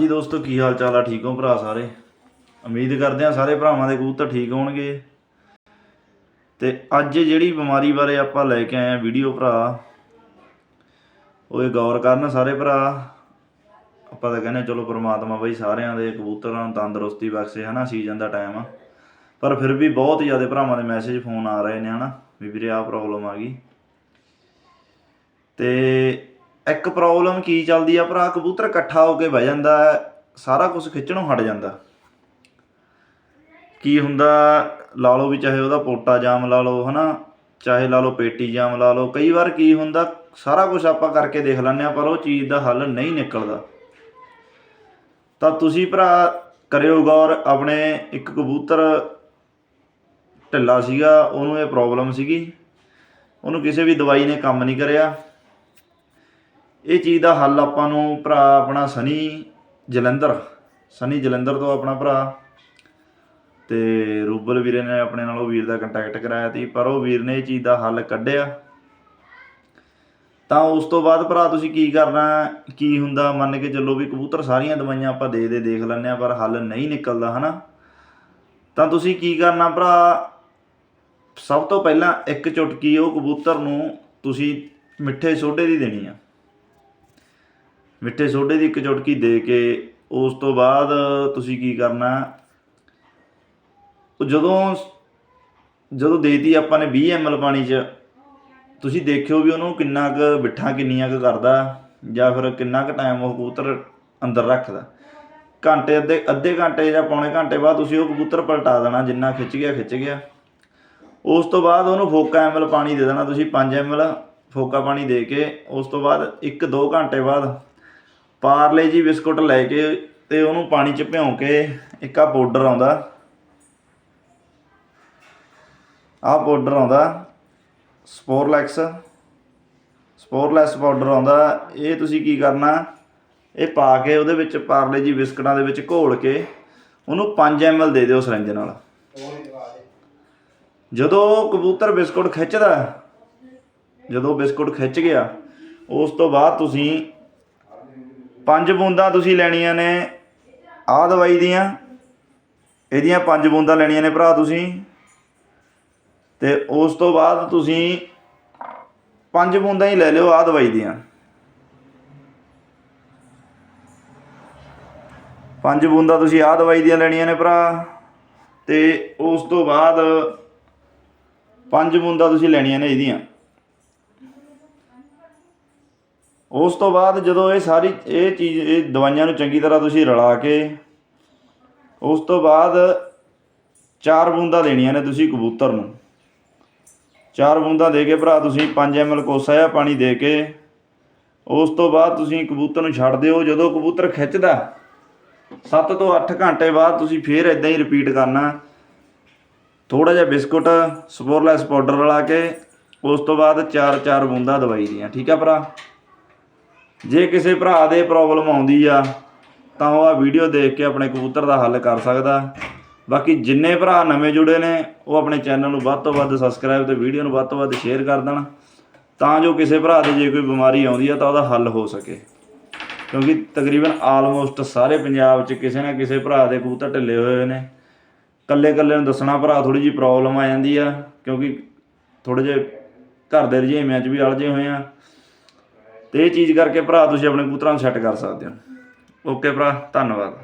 ਹਾਂਜੀ ਦੋਸਤੋ, ਕੀ ਹਾਲ ਚਾਲ ਆ? ਠੀਕ ਹੋ ਭਰਾ ਸਾਰੇ? ਉਮੀਦ ਕਰਦੇ ਆ ਸਾਰੇ ਭਰਾਵਾਂ ਦੇ ਕਬੂਤਰ ਠੀਕ ਹੋਣਗੇ। ਤੇ ਅੱਜ ਜਿਹੜੀ ਬਿਮਾਰੀ ਬਾਰੇ ਆਪਾਂ ਲੈ ਕੇ ਆਏ ਆ ਵੀਡੀਓ ਭਰਾ, ਉਹ ਇਹ ਗੌਰ ਕਰਨ ਸਾਰੇ ਭਰਾ। ਆਪਾਂ ਤਾਂ ਕਹਿੰਦੇ ਚਲੋ ਪ੍ਰਮਾਤਮਾ ਬਈ ਸਾਰਿਆਂ ਦੇ ਕਬੂਤਰਾਂ ਨੂੰ ਤੰਦਰੁਸਤੀ ਬਖਸ਼ੇ, ਹਨਾ ਸੀਜ਼ਨ ਦਾ ਟਾਈਮ ਆ। ਪਰ ਫਿਰ ਵੀ ਬਹੁਤ ਜ਼ਿਆਦਾ ਭਰਾਵਾਂ ਦੇ ਮੈਸੇਜ ਫੋਨ ਆ ਰਹੇ ਨੇ, ਹਨਾ, ਵੀ ਵੀਰੇ ਆਹ ਪ੍ਰੋਬਲਮ ਆ ਗਈ। ਤੇ ਇੱਕ ਪ੍ਰੋਬਲਮ ਕੀ ਚੱਲਦੀ ਆ ਭਰਾ? ਕਬੂਤਰ ਇਕੱਠਾ ਹੋ ਕੇ ਬਹਿ ਜਾਂਦਾ ਸਾਰਾ ਕੁਝ ਖਿੱਚਣੋਂ ਹਟ ਜਾਂਦਾ। ਕੀ ਹੁੰਦਾ, ਲਾ ਲਓ ਵੀ ਚਾਹੇ ਉਹਦਾ ਪੋਟਾ ਜਾਮ ਲਾ ਲਓ, ਹਨਾ? ਚਾਹੇ ਲਾ ਲਓ ਪੇਟੀ ਜਾਮ ਲਾ ਲਓ, ਕਈ ਵਾਰ ਕੀ ਹੁੰਦਾ, ਸਾਰਾ ਕੁਝ ਆਪਾਂ ਕਰਕੇ ਦੇਖ ਲੈਂਦੇ ਆ ਪਰ ਉਹ ਚੀਜ਼ ਦਾ ਹੱਲ ਨਹੀਂ ਨਿਕਲਦਾ। ਤਾਂ ਤੁਸੀਂ ਭਰਾ ਕਰਿਓ ਗੌਰ, ਆਪਣੇ ਇੱਕ ਕਬੂਤਰ ਢਿੱਲਾ ਸੀਗਾ, ਉਹਨੂੰ ਇਹ ਪ੍ਰੋਬਲਮ ਸੀਗੀ। ਉਹਨੂੰ ਕਿਸੇ ਵੀ ਦਵਾਈ ਨੇ ਕੰਮ ਨਹੀਂ ਕਰਿਆ। ਇਹ ਚੀਜ਼ ਦਾ ਹੱਲ ਆਪਾਂ ਨੂੰ ਭਰਾ ਆਪਣਾ ਸਨੀ ਜਲੰਧਰ ਸਨੀ ਜਲੰਧਰ ਤੋਂ ਆਪਣਾ ਭਰਾ ਤੇ ਰੂਬਲ ਵੀਰੇ ਨੇ ਆਪਣੇ ਨਾਲ ਉਹ ਵੀਰ ਦਾ ਕੰਟੈਕਟ ਕਰਾਇਆ ਸੀ, ਪਰ ਉਹ ਵੀਰ ਨੇ ਇਹ ਚੀਜ਼ ਦਾ ਹੱਲ ਕੱਢਿਆ। ਤਾਂ ਉਸ ਤੋਂ ਬਾਅਦ ਭਰਾ ਤੁਸੀਂ ਕੀ ਕਰਨਾ, ਕੀ ਹੁੰਦਾ? ਮੰਨ ਕੇ ਚੱਲੋ ਵੀ ਕਬੂਤਰ ਸਾਰੀਆਂ ਦਵਾਈਆਂ ਆਪਾਂ ਦੇ ਦੇ, ਦੇਖ ਲੈਂਦੇ ਆ ਪਰ ਹੱਲ ਨਹੀਂ ਨਿਕਲਦਾ, ਹਨਾ? ਤਾਂ ਤੁਸੀਂ ਕੀ ਕਰਨਾ ਭਰਾ? ਸਭ ਤੋਂ ਪਹਿਲਾਂ ਇੱਕ ਚੁਟਕੀ ਉਹ ਕਬੂਤਰ ਨੂੰ ਤੁਸੀਂ ਮਿੱਠੇ ਸੋਡੇ ਦੀ ਦੇਣੀ ਆ। ਮਿੱਠੇ ਸੋਡੇ ਦੀ ਇੱਕ ਚੁਟਕੀ ਦੇ ਕੇ ਉਸ ਤੋਂ ਬਾਅਦ ਤੁਸੀਂ ਕੀ ਕਰਨਾ? ਉਹ ਜਦੋਂ ਜਦੋਂ ਦੇਤੀ ਆਪਾਂ ਨੇ 20 ml ਪਾਣੀ 'ਚ, ਤੁਸੀਂ ਦੇਖਿਓ ਵੀ ਉਹਨੂੰ ਕਿੰਨਾ ਕੁ ਬਿੱਠਾ ਕਿੰਨੀਆਂ ਕੁ ਕਰਦਾ ਜਾਂ ਫਿਰ ਕਿੰਨਾ ਕੁ ਟਾਈਮ ਉਹ ਕਬੂਤਰ ਅੰਦਰ ਰੱਖਦਾ। ਘੰਟੇ ਅੱਧੇ ਅੱਧੇ ਘੰਟੇ ਜਾਂ ਪੌਣੇ ਘੰਟੇ ਬਾਅਦ ਤੁਸੀਂ ਉਹ ਕਬੂਤਰ ਪਲਟਾ ਦੇਣਾ, ਜਿੰਨਾ ਖਿੱਚ ਗਿਆ ਖਿੱਚ ਗਿਆ। ਉਸ ਤੋਂ ਬਾਅਦ ਉਹਨੂੰ ਫੋਕਾ ਐਮਐਲ ਪਾਣੀ ਦੇ ਦੇਣਾ ਤੁਸੀਂ 5 ਐਮਐਲ ਫੋਕਾ ਪਾਣੀ ਦੇ ਕੇ, ਉਸ ਤੋਂ ਬਾਅਦ 1-2 ਘੰਟੇ ਬਾਅਦ ਪਾਰਲੇ ਜੀ ਬਿਸਕੁਟ ਲੈ ਕੇ ਤੇ ਉਹਨੂੰ ਪਾਣੀ 'ਚ ਭਿਉਂ ਕੇ ਇੱਕ ਆ ਪਾਊਡਰ ਆਉਂਦਾ। ਆਹ ਪਾਊਡਰ ਆਉਂਦਾ, ਸਪੋਰਲੈਕਸ। ਸਪੋਰਲੈਕਸ ਪਾਊਡਰ ਆਉਂਦਾ। ਇਹ ਤੁਸੀਂ ਕੀ ਕਰਨਾ, ਇਹ ਪਾ ਕੇ ਉਹਦੇ ਵਿੱਚ ਪਾਰਲੇ ਜੀ ਬਿਸਕਟਾਂ ਦੇ ਵਿੱਚ ਘੋਲ ਕੇ ਉਹਨੂੰ 5 ml ਦੇ ਦਿਓ ਸਿਰੰਜ ਨਾਲ। ਜਦੋਂ ਕਬੂਤਰ ਬਿਸਕੁਟ ਖਿੱਚਦਾ, ਜਦੋਂ ਬਿਸਕੁਟ ਖਿੱਚ ਗਿਆ, ਉਸ ਤੋਂ ਬਾਅਦ ਤੁਸੀਂ ਪੰਜ ਬੂੰਦਾਂ ਤੁਸੀਂ ਲੈਣੀਆਂ ਨੇ ਆਹ ਦਵਾਈ ਦੀਆਂ। ਇਹਦੀਆਂ ਪੰਜ ਬੂੰਦਾਂ ਲੈਣੀਆਂ ਨੇ ਭਰਾ ਤੁਸੀਂ। ਤੇ ਉਸ ਤੋਂ ਬਾਅਦ ਤੁਸੀਂ ਪੰਜ ਬੂੰਦਾਂ ਹੀ ਲੈ ਲਿਓ ਆਹ ਦਵਾਈ ਦੀਆਂ। ਪੰਜ ਬੂੰਦਾਂ ਤੁਸੀਂ ਆਹ ਦਵਾਈ ਦੀਆਂ ਲੈਣੀਆਂ ਨੇ ਭਰਾ। ਤੇ ਉਸ ਤੋਂ ਬਾਅਦ ਪੰਜ ਬੂੰਦਾਂ ਤੁਸੀਂ ਲੈਣੀਆਂ ਨੇ ਇਹਦੀਆਂ। ਉਸ ਤੋਂ ਬਾਅਦ ਜਦੋਂ ਇਹ ਸਾਰੀ, ਇਹ ਚੀਜ਼, ਇਹ ਦਵਾਈਆਂ ਨੂੰ ਚੰਗੀ ਤਰ੍ਹਾਂ ਤੁਸੀਂ ਰਲਾ ਕੇ, ਉਸ ਤੋਂ ਬਾਅਦ ਚਾਰ ਬੂੰਦਾਂ ਦੇਣੀਆਂ ਨੇ ਤੁਸੀਂ ਕਬੂਤਰ ਨੂੰ। ਚਾਰ ਬੂੰਦਾਂ ਦੇ ਕੇ ਭਰਾ ਤੁਸੀਂ 5 ml ਕੋਸਾ ਜਿਹਾ ਪਾਣੀ ਦੇ ਕੇ, ਉਸ ਤੋਂ ਬਾਅਦ ਤੁਸੀਂ ਕਬੂਤਰ ਨੂੰ ਛੱਡ ਦਿਓ। ਜਦੋਂ ਕਬੂਤਰ ਖਿੱਚਦਾ 7 ਤੋਂ 8 ਘੰਟੇ ਬਾਅਦ ਤੁਸੀਂ ਫੇਰ ਇਦਾਂ ਹੀ ਰਿਪੀਟ ਕਰਨਾ। ਥੋੜਾ ਜਿਹਾ ਬਿਸਕੁਟ, ਸਪੋਰਲੈਸ ਪਾਊਡਰ ਰਲਾ ਕੇ, ਉਸ ਤੋਂ ਬਾਅਦ 4-4 ਬੂੰਦਾਂ ਦਵਾਈ ਦੀਆਂ। ਠੀਕ ਆ ਭਰਾ? ਜੇ ਕਿਸੇ ਭਰਾ ਦੇ ਪ੍ਰੋਬਲਮ ਆਉਂਦੀ ਆ, ਤਾਂ ਉਹ ਆ ਵੀਡੀਓ ਦੇਖ ਕੇ ਆਪਣੇ ਕਬੂਤਰ ਦਾ ਹੱਲ ਕਰ ਸਕਦਾ। ਬਾਕੀ ਜਿੰਨੇ ਭਰਾ ਨਵੇਂ ਜੁੜੇ ਨੇ, ਉਹ ਆਪਣੇ ਚੈਨਲ ਨੂੰ ਵੱਧ ਤੋਂ ਵੱਧ ਸਬਸਕ੍ਰਾਈਬ ਤੇ ਵੀਡੀਓ ਨੂੰ ਵੱਧ ਤੋਂ ਵੱਧ ਸ਼ੇਅਰ ਕਰ ਦੇਣ। ਤਾਂ ਜੋ ਕਿਸੇ ਭਰਾ ਦੇ ਜੇ ਕੋਈ ਬਿਮਾਰੀ ਆਉਂਦੀ ਆ, ਤਾਂ ਉਹਦਾ ਹੱਲ ਹੋ ਸਕੇ। ਕਿਉਂਕਿ ਤਕਰੀਬਨ ਆਲਮੋਸਟ ਸਾਰੇ ਪੰਜਾਬ 'ਚ ਕਿਸੇ ਨਾ ਕਿਸੇ ਭਰਾ ਦੇ ਕਬੂਤਰ ਢਿੱਲੇ ਹੋਏ ਹੋਏ ਨੇ। ਕੱਲੇ ਕੱਲੇ ਨੂੰ ਦੱਸਣਾ ਭਰਾ ਥੋੜੀ ਜੀ ਪ੍ਰੋਬਲਮ ਆ ਜਾਂਦੀ ਆ, ਕਿਉਂਕਿ ਥੋੜੇ ਜਿਹੇ ਘਰ ਦੇ ਰੁਝੇਵਿਆਂ 'ਚ ਵੀ ਅਲਝੇ ਹੋਏ ਆ। ਤੇ ਇਹ ਚੀਜ਼ ਕਰਕੇ ਭਰਾ, ਤੁਸੀਂ ਆਪਣੇ ਕਬੂਤਰਾਂ ਨੂੰ ਸੈੱਟ ਕਰ ਸਕਦੇ ਹੋ। ਓਕੇ ਭਰਾ, ਧੰਨਵਾਦ।